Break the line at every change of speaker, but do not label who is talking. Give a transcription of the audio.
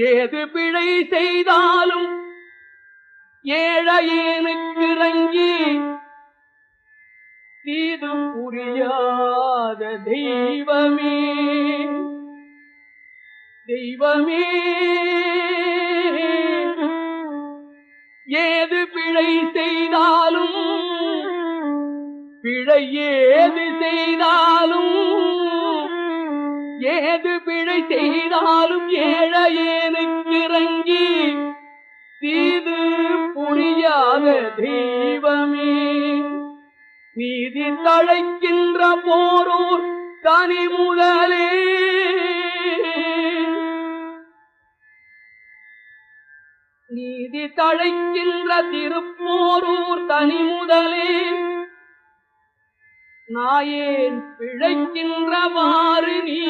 ஏது பிழை செய்தாலும் ஏழையேனுக்கு இறங்கி தீது புரியாத தெய்வமே. தெய்வமே. ஏது பிழை செய்தாலும் பிழை ஏது செய்தால் ஏது பிழை செய்தாலும் ஏழையேனுக்கு இறங்கி தீது புரியாத தெய்வமே. நீதி தழைக்கின்ற போரோர் தனி முதலே. நீதி தழைக்கின்ற திருப்போரூர் தனி முதலே. நாயேன் பிழைக்கின்றவாறு நீ